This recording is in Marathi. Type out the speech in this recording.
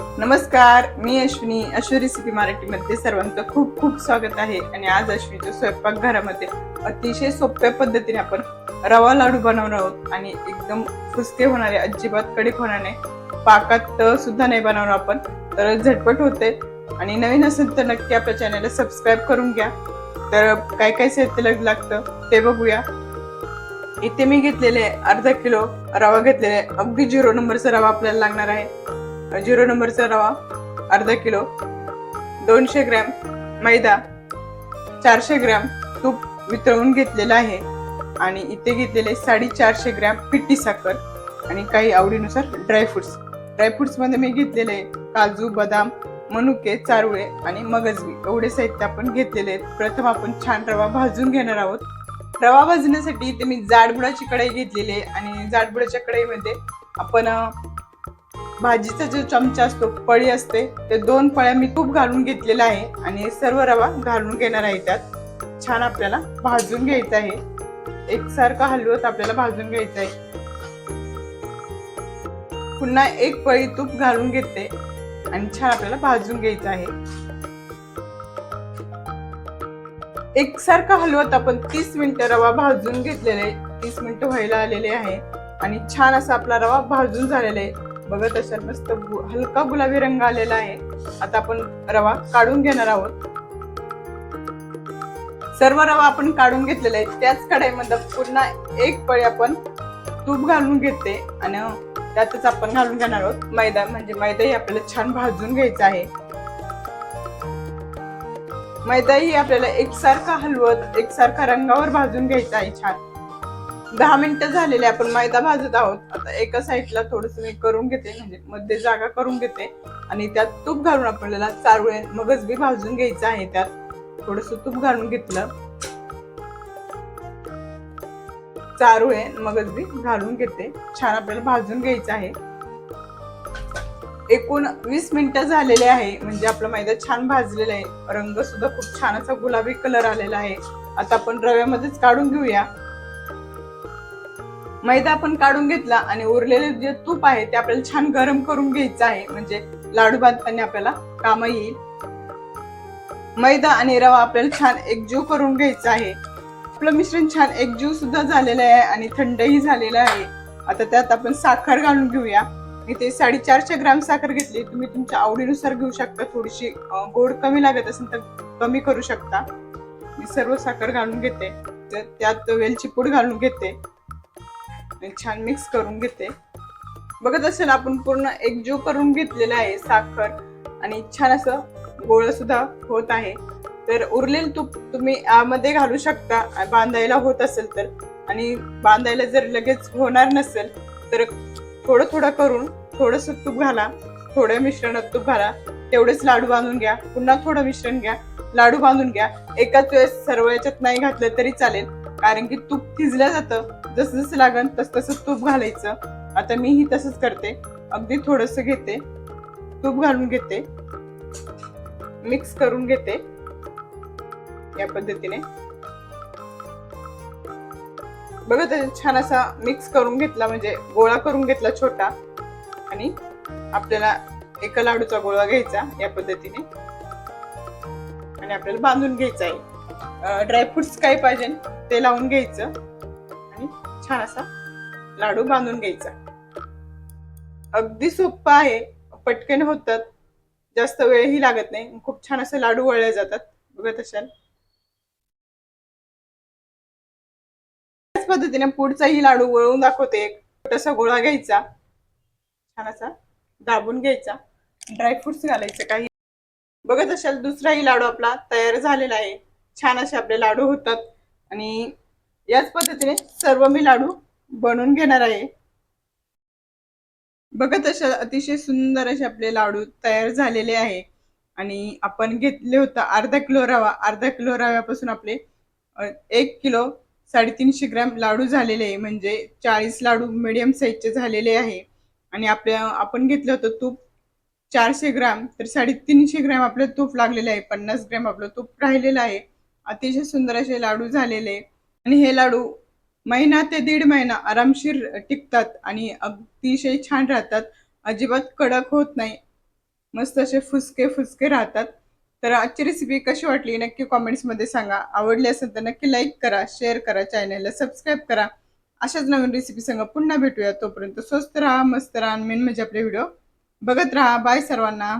नमस्कार मी अश्विनी अश्वी रेसिपी मराठीमध्ये सर्वांचं खूप खूप स्वागत आहे आणि आज अश्विनीच्या स्वयंपाकघरामध्ये अतिशय सोप्या पद्धतीने आपण रवा लाडू बनवणार आहोत आणि एकदम फुसके होणारे अजिबात कडक होणार नाही पाकात सुद्धा नाही बनवणार आपण तर झटपट होते. आणि नवीन असेल तर नक्की आपल्या चॅनलला सबस्क्राईब करून घ्या. तर काय काय साहित्य लागतं ते बघूया. इथे मी घेतलेले अर्धा किलो रवा घेतलेला. आहे अगदी झिरो नंबरचा रवा आपल्याला लागणार आहे. झिरो नंबरचा रवा अर्धा किलो दोनशे ग्रॅम मैदा चारशे ग्रॅम तूप वितळवून घेतलेलं आहे आणि इथे घेतलेले साडेचारशे ग्रॅम पिठी साखर आणि काही आवडीनुसार ड्रायफ्रुट्स ड्रायफ्रुट्समध्ये मी घेतलेले काजू बदाम मनुके चारुळे आणि मगजबी एवढे साहित्य आपण घेतलेले आहेत. प्रथम आपण छान रवा भाजून घेणार आहोत. रवा भाजण्यासाठी इथे मी जाडबुडाची कढई घेतलेली आहे आणि जाडबुडाच्या कढईमध्ये आपण भाजीचा जो चमचा असतो पळी असते ते दोन पळ्या मी तूप घालून घेतलेला आहे आणि सर्व रवा घालून घेणार आहे त्यात. छान आपल्याला भाजून घ्यायचं आहे. एकसारखा हलवत आपल्याला भाजून घ्यायचं आहे. पुन्हा एक पळी तूप घालून घेते आणि छान आपल्याला भाजून घ्यायचं आहे. एकसारखा हलवत आपण तीस मिनिटं रवा भाजून घेतलेले आहे. तीस मिनिटं व्हायला आलेले आहे आणि छान असा आपला रवा भाजून झालेला आहे. बघत असाल मस्त हलका गुलाबी रंग आलेला आहे. आता आपण रवा काढून घेणार आहोत. सर्व रवा आपण काढून घेतलेला आहे त्याच कढाईमध्ये पुन्हा एक पळी आपण तूप घालून घेते आणि त्यातच आपण घालून घेणार आहोत मैदा. म्हणजे मैदाही आपल्याला छान भाजून घ्यायचा आहे. मैदाही आपल्याला एकसारखा हलवत एकसारखा रंगावर भाजून घ्यायचा आहे छान. दहा मिनिटं झालेले आपण मैदा भाजत आहोत. आता एका साईडला थोडस मी करून घेते म्हणजे मध्ये जागा करून घेते. आणि त्यात तूप घालून आपल्याला चारुळे मगच बी भाजून घ्यायचं आहे त्यात. थोडस तूप घालून घेतलं. चारुळे मगज बी घालून घेते. छान आपल्याला भाजून घ्यायचं आहे. एकूण वीस मिनिटं झालेले आहे म्हणजे आपला मैदा छान भाजलेला आहे. रंग सुद्धा खूप छान असा गुलाबी कलर आलेला आहे. आता आपण रव्यामध्येच काढून घेऊया. मैदा आपण काढून घेतला आणि उरलेले जे तूप आहे ते आपल्याला छान गरम करून घ्यायचं आहे. म्हणजे लाडू बांधताना आपल्याला काम येईल. मैदा आणि रवा आपल्याला छान एकजीव करून घ्यायचा आहे. आपलं मिश्रण छान एकजीव सुद्धा झालेलं आहे आणि थंडही झालेलं आहे. आता त्यात आपण साखर घालून घेऊया. इथे साडेचारशे ग्राम साखर घेतली. तुम्ही तुमच्या आवडीनुसार घेऊ शकता. थोडीशी गोड कमी लागत असेल तर कमी करू शकता. मी सर्व साखर घालून घेते. त्यात वेलची पूड घालून घेते. छान मिक्स करून घेते. बघत असेल आपण पूर्ण एकजीव करून घेतलेलं आहे साखर आणि छान असं गोळ सुद्धा होत आहे. तर उरलेलं तूप तुम्ही यामध्ये घालू शकता बांधायला होत असेल तर. आणि बांधायला जर लगेच होणार नसेल तर थोडं थोडं करून थोडंसं तूप घाला थोड्या मिश्रणात तूप घाला. तेवढेच लाडू बांधून घ्या पुन्हा थोडं मिश्रण घ्या लाडू बांधून घ्या. एकाच वेळेस सर्व याच्यात नाही घातलं तरी चालेल. कारण की तूप थिजलं जातं. जसं जसं लागन तस तसं तूप घालायचं. आता मीही तसंच करते. अगदी थोडंसं घेते. तूप घालून घेते. मिक्स करून घेते. या पद्धतीने. बघा आहे, छान असा मिक्स करून घेतला म्हणजे गोळा करून घेतला छोटा. आणि आपल्याला एका लाडूचा गोळा घ्यायचा या पद्धतीने. आणि आपल्याला बांधून घ्यायचा आहे. ड्रायफ्रुट्स काय पाहिजे ते लावून घ्यायचं. आणि छान असा लाडू बांधून घ्यायचा. अगदी सोपं आहे. पटकन होतात. जास्त वेळही लागत नाही. खूप छान असे लाडू वळले जातात. बघत असाल त्याच पद्धतीने पुढचाही लाडू वळून दाखवते. एक छोटासा गोळा घ्यायचा. छान असा दाबून घ्यायचा. ड्रायफ्रुट्स घालायचे काही. बघत असाल दुसराही लाडू आपला तयार झालेला आहे. छान असे आपले लाडू होतात. आणि याच पद्धतीने सर्व मी लाडू बनवून घेणार आहे. बघत अशा अतिशय सुंदर असे आपले लाडू तयार झालेले आहे. आणि आपण घेतले होता अर्धा किलो रवा. अर्धा किलो रव्यापासून आपले एक किलो साडेतीनशे ग्रॅम लाडू झालेले आहे. म्हणजे चाळीस लाडू मिडियम साईजचे झालेले आहे. आणि आपल्या आपण घेतलं होतं तूप चारशे ग्रॅम. तर साडेतीनशे ग्रॅम आपलं तूप लागलेलं आहे. पन्नास ग्रॅम आपलं तूप राहिलेलं आहे. अतिशय सुंदर असे लाडू झालेले. आहे. आणि हे लाडू महिना ते दीड महिना आरामशीर टिकतात आणि अतिशय छान राहतात. अजिबात कडक होत नाही. मस्त असे फुसके फुसके राहतात. तर आजची रेसिपी कशी वाटली नक्की कॉमेंट्समध्ये सांगा. आवडली असेल तर नक्की लाईक करा शेअर करा चॅनलला सबस्क्राईब करा. अशाच नवीन रेसिपी सांगा पुन्हा भेटूया. तोपर्यंत स्वस्त राहा मस्त राहा मेन म्हणजे आपले व्हिडिओ बघत राहा. बाय सर्वांना.